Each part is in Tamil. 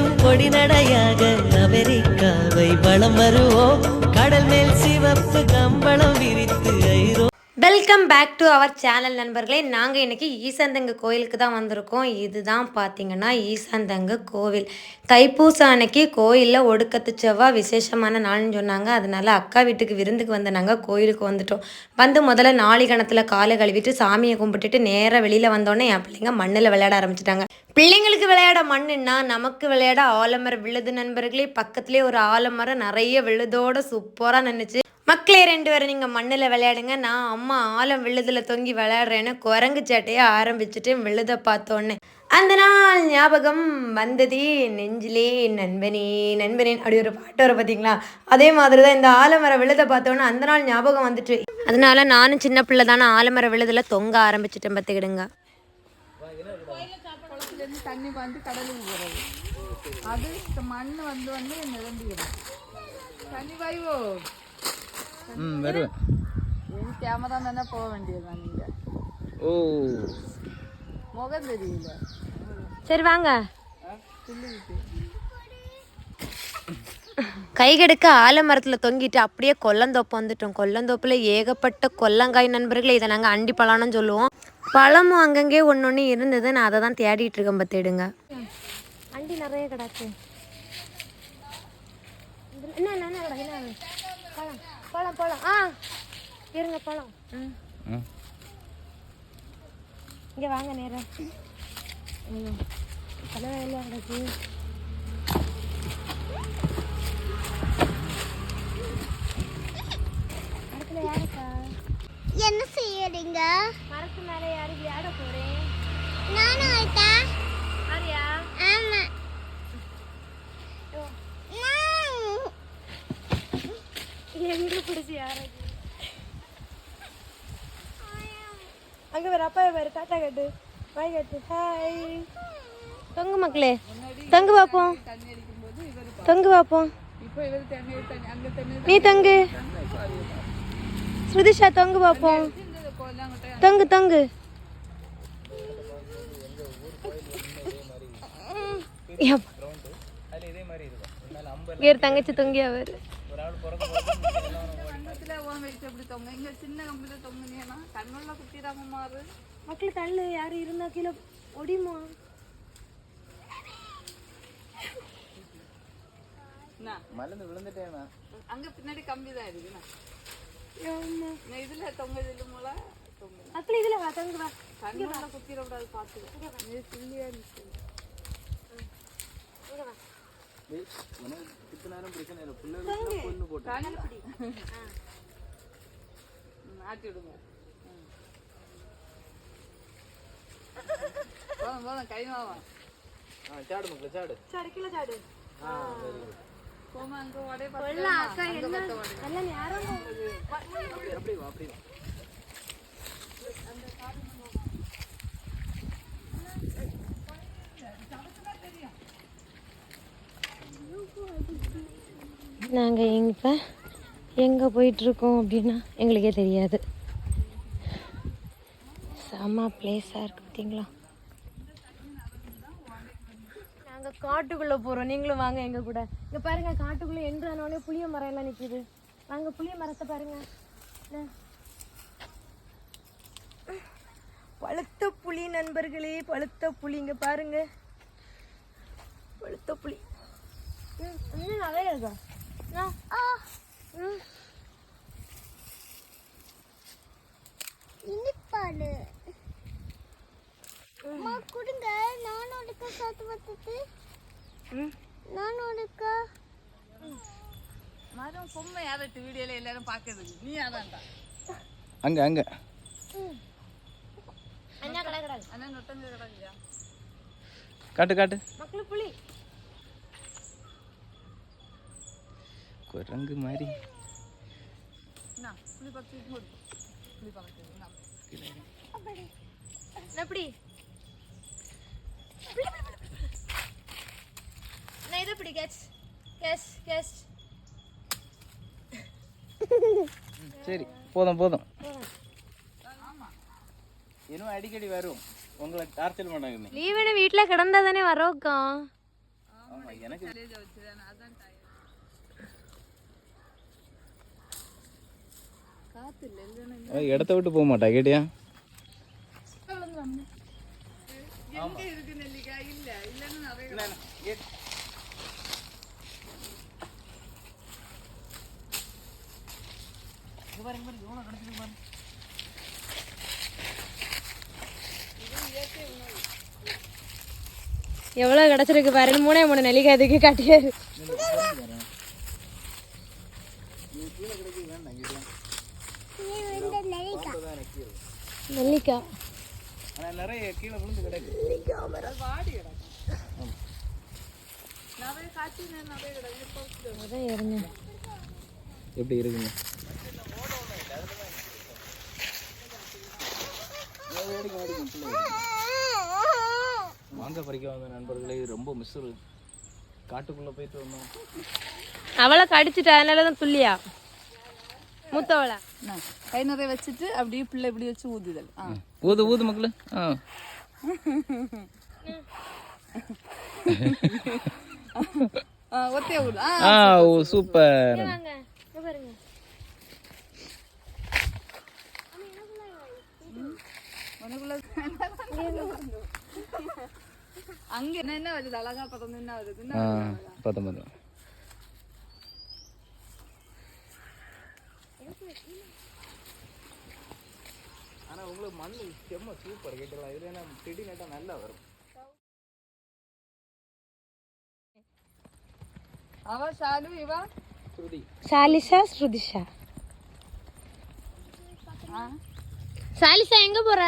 வரும் பொடி நடையாக அமெரிக்காவை வளம் வருவோம். கடல் மேல் சிவப்பு கம்பளம் விரித்து welcome back to our channel நண்பர்களே. நாங்கள் இன்றைக்கி ஈசாந்தங்க கோயிலுக்கு தான் வந்திருக்கோம். இதுதான் பார்த்திங்கன்னா ஈசாந்தங்க கோவில். தைப்பூசம் அன்னைக்கு கோயிலில் ஒடுக்கத்து செவ்வாய் விசேஷமான நாள்னு சொன்னாங்க. அதனால அக்கா வீட்டுக்கு விருந்துக்கு வந்து நாங்கள் கோயிலுக்கு வந்துட்டோம். வந்து முதல்ல நாளி கணத்தில் காலை கழுவிட்டு சாமியை கும்பிட்டுட்டு நேராக வெளியில் வந்தோடனே என் பிள்ளைங்க மண்ணில் விளையாட ஆரம்பிச்சிட்டாங்க. பிள்ளைங்களுக்கு விளையாட மண்ணுன்னா நமக்கு விளையாட ஆலமரம் விழுது நண்பர்களே. பக்கத்துலேயே ஒரு ஆலமரம் நிறைய விழுதோட சூப்பராக நின்றுச்சு மக்களே ரெண்டு பேரும் நீங்கள் மண்ணில் விளையாடுங்க. நான் அம்மா ஆலம் விழுதில் தொங்கி விளையாடுறேன்னு குரங்கு சேட்டையை ஆரம்பிச்சுட்டு விழுத பார்த்தோன்னே அந்த நாள் ஞாபகம் வந்ததே நெஞ்சிலே நண்பனே நண்பனேன் அப்படி ஒரு பாட்டு வர பார்த்தீங்களா அதே மாதிரி தான் இந்த ஆலமர விழுத பார்த்தோன்னே அந்த நாள் ஞாபகம் வந்துட்டு. அதனால நானும் சின்ன பிள்ளை தானே ஆலமர விழுதில் தொங்க ஆரம்பிச்சிட்டேன் பார்த்துக்கிடுங்க தண்ணி வந்து கடலுக்கு போகிறது அது மண் வந்து வந்து நிரம்பிடும். தண்ணி வாய்வோ ம் வருவேன் என் கேமரா தானே போக வேண்டியதுதான் நீங்கள் ஓ முகம் தெரியல சரி வாங்க கைகெடுக்க ஆலமரத்தில் தொங்கிட்டு அப்படியே கொல்லந்தோப்பு வந்துட்டோம் கொல்லந்தோப்பில் ஏகப்பட்ட கொல்லங்காய் நண்பர்களே இதை நாங்கள் அண்டி பழம்னு சொல்லுவோம் பழமும் அங்கங்கே ஒன்று ஒன்று இருந்தது நான் அதை தான் தேடிட்டு இருக்கேன் பத்திடுங்க அண்டி நிறைய கிடக்கு என்ன என்ன பழம் பழம் ஆ இருங்க பழம் ம். ம் இங்கே வாங்க நேரம் தலைவலியாக கிடக்கு அடுத்துல யாருக்கா? என்ன செய்யறீங்க? மரத்து மேலே யாரு விளையாட போறேன் நானும் எங்க பிடிச்சி யாரு அங்க வேற அப்பா வேற தாத்தா கட்டு. பாய் கட்டு ஹாய் தொங்கு மக்களே தொங்கு பார்ப்போம் தொங்கு பார்ப்போம் நீ தொங்கு. ஸ்ருதிஷா தொங்கு பார்ப்போம் தொங்கு தொங்கு. ஒரு தங்கச்சி தொங்கி அவர். எப்படி தொங்க? இங்கே சின்ன கம்பியில் தொங்குனீங்கன்னா கண்ணுள்ள குத்திடாம மாறு. மக்கள் தள்ளு யாரு இருந்தா கீழே ஒடிமா? மலர்ந்து விழுந்துட்டேனா அங்கே பின்னாடி கம்பி தான் இருக்குண்ணா இதில் தொங்க இல்லைமோல மக்கள் இதுல வா தொங்கு வா. கண்ணுள்ள குத்திடக்கூடாது பார்த்துக்க. நீ சில்லியாக இருந்துச்சு. உனக்கு இத்தனை நேரம் பிரச்சனை இல்லை. பிள்ளைகளுக்கு பொண்ணு போட்டு. ஆட்டி விடுங்க. போதும் போதும் கை மாவா ஆ சாடு மக்களே சாடு. சாடு கீழே சாடு. போமா அங்கே உடைய அக்கா என்ன? நல்லா யாரும் அப்படி வா அப்படி வா. நாங்கள் இப்போ? எங்கே போயிட்டுருக்கோம் அப்படின்னா எங்களுக்கே தெரியாது. செம்ம பிளேஸாக இருக்குது பார்த்தீங்களா? நாங்கள் காட்டுக்குள்ளே போகிறோம் நீங்களும் வாங்க எங்கள் கூட. இங்கே பாருங்கள் காட்டுக்குள்ளே என்றானோடனே புளிய மரம் எல்லாம் நிற்கிது வாங்க புளிய மரத்தை பாருங்கள் பழுத்த புளி நண்பர்களே பழுத்த புளி இங்கே பாருங்க. பழுத்த புளி ம், இன்னும் நிறைய இருக்கா? ஆ. ம். இனிப்பாடு அம்மா கொடுங்க. நானும் எடுக்க காத்து பார்த்துட்டு. நானும் எடுக்க மரம் பொம்மை யாரட்டு வீடியோல எல்லாரும் பார்க்கறதுக்கு நீ யாராண்டா? அங்கே அங்கே. அண்ணா கடை கிடாது அண்ணா நொட்டங்க கிடக்குயா காட்டு காட்டு. மக்களு புளி குரங்கு மாதிரி. எப்படி? நான் இதை பிடி கேட்ச்? கேஸ் கேஸ் சரி போதும் போதும். இன்னும் அடிக்கடி வரும். உங்களை டார்ச்சர் பண்ணாங்க லீவுன்னு வீட்டில் கிடந்தா தானே வரோக்கா? ஆமா எனக்கு இடத்த விட்டு போக மாட்டா கேட்டியா எவ்வளவு கிடைச்சிருக்கு எவ்வளோ கிடச்சிருக்கு பாரு. மூணே மூணு நெல்லிக்காய் இதுக்கு காட்டியாரு இது வந்து நெல்லிக்காய் நெல்லிக்காய் நிறைய கீழே விழுந்து கிடக்கு. எப்படி இருக்குங்க? மாங்காய் பறிக்க வந்த நண்பர்களே ரொம்ப மிஸ் காட்டுக்குள்ள போயிட்டு வந்தோம். அவளை கடிச்சிட்டா அதனால தான் துல்லியா மூத்தவளை? கை நிறைய வச்சுட்டு அப்படியே பிள்ளை இப்படி வச்சு ஊதுதல். ஆ. ஊது ஊது மக்களு. ஆ. ஒத்தைய ஊது. ஆ சூப்பர் வாங்க. இங்க பாருங்க. உனக்குள்ள அங்க என்ன என்ன வருது? அழகா பதம் என்ன வருது. என்ன ஆ வருது? பத்தொன்பது ஆனா உங்களுக்கு மண் செம்ம சூப்பர் கேட்டலாம் இதுல என்ன செடி நட்டா நல்லா வரும். அவ ஷாலு இவா? ஸ்ருதி. சாலிசா ஸ்ருதிஷா? ஆ? சாலிசா எங்க போற?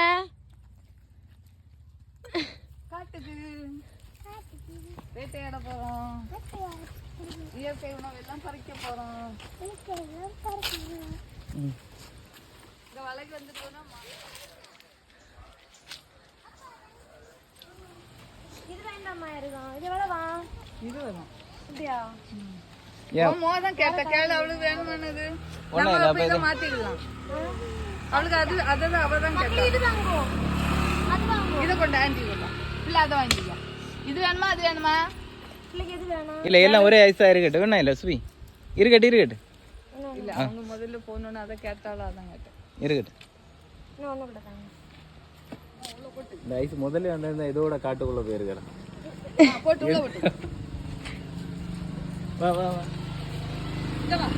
காட்டுக்கு. வேட்டையாட போறோம். இயற்கை உணவு எல்லாம் பறிக்க போறோம். இந்த வலைக்கு வந்து போனா இது வேண்டாமா இருக்கும் இது எவ்வளவா இது வரும் அப்படியா மோதான் கேட்ட கேளு அவளுக்கு வேணுமானது. நம்ம அப்ப இதை மாத்திக்கலாம். அவளுக்கு அது அதான் அவ தான் கேட்டா இது வாங்குவோம். இதை கொண்டு ஆண்டி கொண்டா இல்ல அதை வாங்கிக்கலாம் இது வேணுமா அது வேணுமா? பிள்ளைக்கு எது வேணும்? இல்ல எல்லாம் ஒரே ஐஸா இருக்கட்டும். வேணா இல்ல சுவி இருக்கட்டும் இருக்கட்டும். இல்ல அவங்க முதல்ல போகணும்னு அதை கேட்டாலும் அதான் கேட்டேன். இருக்கட்டும். இந்த ஐஸ் முதல்ல வந்து இதோட காட்டுக்குள்ள விட்டு வா வா வா. இங்க வா.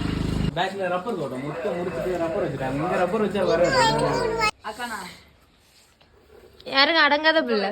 பேக்ல ரப்பர் தோட்டம் முட்டை முடிச்சுட்டு ரப்பர் வச்சுட்டாங்க. இங்க ரப்பர் வச்சா வர யாருங்க அடங்காத பிள்ளை?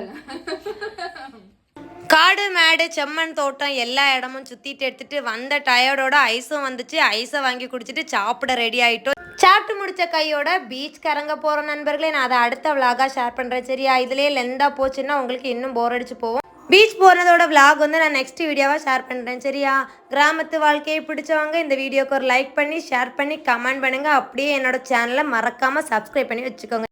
காடு மேடு செம்மண் தோட்டம் எல்லா இடமும் சுத்திட்டு எடுத்துட்டு வந்த டயர்டோட ஐஸும் வந்துச்சு. ஐஸை வாங்கி குடிச்சிட்டு சாப்பிட ரெடி ஆயிட்டோம். சாப்பிட்டு முடிச்ச கையோட பீச் கறங்க போற நண்பர்களே. நான் அதை அடுத்த விலாகா ஷேர் பண்றேன். சரியா? இதுலயே லெந்தா போச்சுன்னா உங்களுக்கு இன்னும் போர் அடிச்சு போவோம் பீச் போனதோட vlog வந்து நான் நெக்ஸ்ட் வீடியோவாக ஷேர் பண்ணுறேன் சரியா? கிராமத்து வாழ்க்கையை பிடிச்சவங்க இந்த வீடியோக்கு ஒரு லைக் பண்ணி ஷேர் பண்ணி கமெண்ட் பண்ணுங்க. அப்படியே என்னோட சேனலை மறக்காம சப்ஸ்கிரைப் பண்ணி வச்சுக்கோங்க.